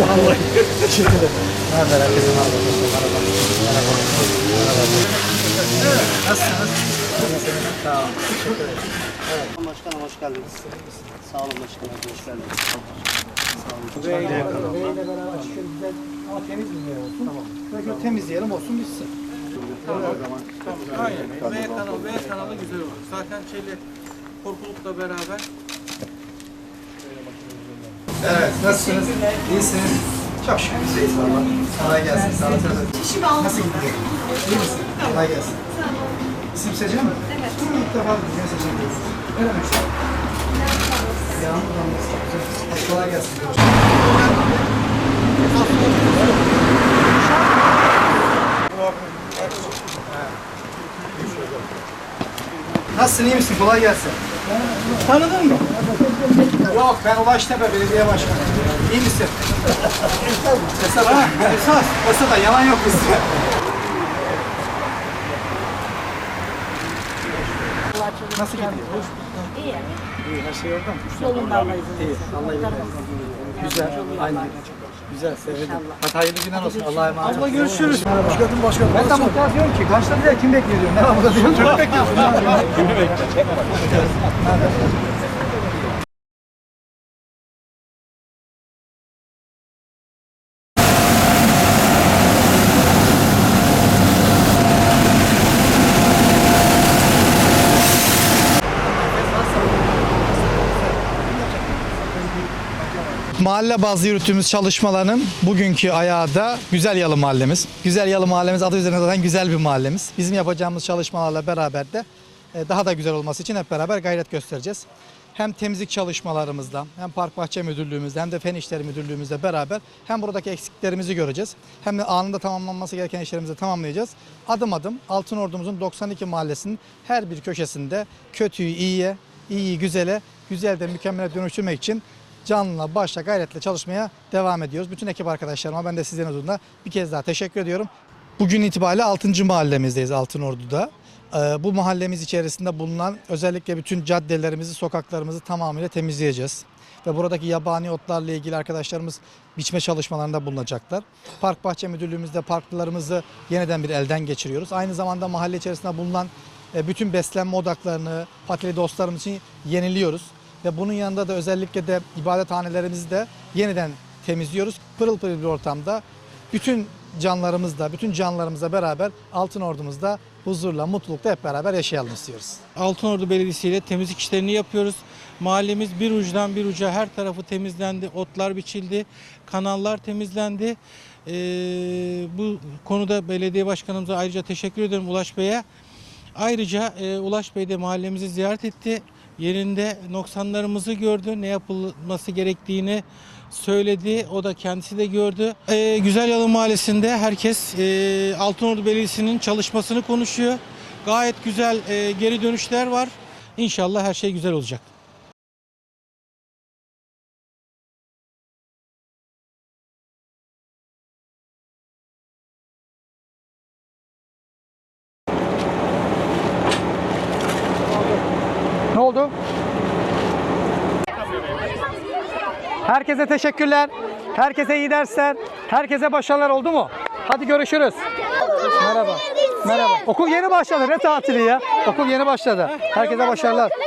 Vallahi. Teşekkür ederim. Merhaba, herkese merhaba. Merhaba. Merhaba. Nasılsınız? Sağ olun. Teşekkür ederim. Başkanım hoş geldiniz. Sağ olun başkanım hoş geldiniz. Sağ olun. Beyle beraber çıkıyoruz güzel ama temiz yer olsun. Tamam. Böyle temizleyelim olsun bitsin. Aynen. V kanalı, V kanalı güzel olur. Zaten şeyle korkulukla beraber Evet, nasılsınız? İyisiniz? Çok şükür biz iyiyiz valla. Kolay gelsin. Sağ olun. Nasıl gidiyor? İyi misin? Kolay gelsin. İsim Secem mi? Evet. İlk defa düzgün Secem diyoruz. Ne demek istiyorsun? Yağmur damlası. Hadi kolay gelsin. Nasılsın, iyi misin? Kolay gelsin. Tanıdın mı? Yok, ben Ulaştepe Belediye Başkanı. İyi misin? Esat, ha, esas, esas, yalan yok bizde. Nasıl gidiyor? İyi. İyi, her şey yolunda mı? Yolundayız. İyi, Allah iyilik versin. Güzel, aynen. Güzel, sevindim. Hadi hayırlı günler olsun. Allah'a emanet olun. görüşürüz. Hoş geldin başkanım. Ben de muhtar diyorum ki, karşıda bir de kim bekliyor diyorum. Ne var burada diyorum. Çok bekliyorsun. Kimi bekliyor? Mahalle bazlı yürüttüğümüz çalışmaların bugünkü ayağı da Güzel Yalı Mahallemiz. Güzel Yalı Mahallemiz adı üzerine zaten güzel bir mahallemiz. Bizim yapacağımız çalışmalarla beraber de e, daha da güzel olması için hep beraber gayret göstereceğiz. Hem temizlik çalışmalarımızda, hem Park Bahçe Müdürlüğümüzde, hem de Fen İşleri Müdürlüğümüzde beraber hem buradaki eksiklerimizi göreceğiz. Hem de anında tamamlanması gereken işlerimizi tamamlayacağız. Adım adım Altın Ordumuzun 92 mahallesinin her bir köşesinde kötüyü iyiye, iyiyi güzele, güzelden mükemmele dönüştürmek için canla başla gayretle çalışmaya devam ediyoruz. Bütün ekip arkadaşlarıma ben de sizlerin huzurunda bir kez daha teşekkür ediyorum. Bugün itibariyle 6. mahallemizdeyiz Altınordu'da. Ee, Bu mahallemiz içerisinde bulunan özellikle bütün caddelerimizi, sokaklarımızı tamamıyla temizleyeceğiz. Ve buradaki yabani otlarla ilgili arkadaşlarımız biçme çalışmalarında bulunacaklar. Park Bahçe Müdürlüğümüzde parklarımızı yeniden bir elden geçiriyoruz. Aynı zamanda mahalle içerisinde bulunan e, bütün beslenme odaklarını patili dostlarımız için yeniliyoruz. Ve bunun yanında da özellikle de ibadethanelerimizi de yeniden temizliyoruz. Pırıl pırıl bir ortamda bütün canlarımızla, bütün canlarımızla beraber Altın Ordumuzda huzurla, mutlulukla hep beraber yaşayalım istiyoruz. Altınordu Belediyesi ile temizlik işlerini yapıyoruz. Mahallemiz bir uçtan bir uca her tarafı temizlendi, otlar biçildi, kanallar temizlendi. Ee, bu konuda belediye başkanımıza ayrıca teşekkür ederim Ulaş Bey'e. Ayrıca e, Ulaş Bey de mahallemizi ziyaret etti. Yerinde noksanlarımızı gördü, ne yapılması gerektiğini söyledi. O da kendisi de gördü. Ee, Güzel Yalı Mahallesi'nde herkes e, Altınordu Belediyesi'nin çalışmasını konuşuyor. Gayet güzel e, geri dönüşler var. İnşallah her şey güzel olacak. Oldu? Herkese teşekkürler. Herkese iyi dersler. Herkese başarılar oldu mu? Hadi görüşürüz. Merhaba. Merhaba. Okul yeni başladı. Ne tatili ya? Okul yeni başladı. Herkese başarılar.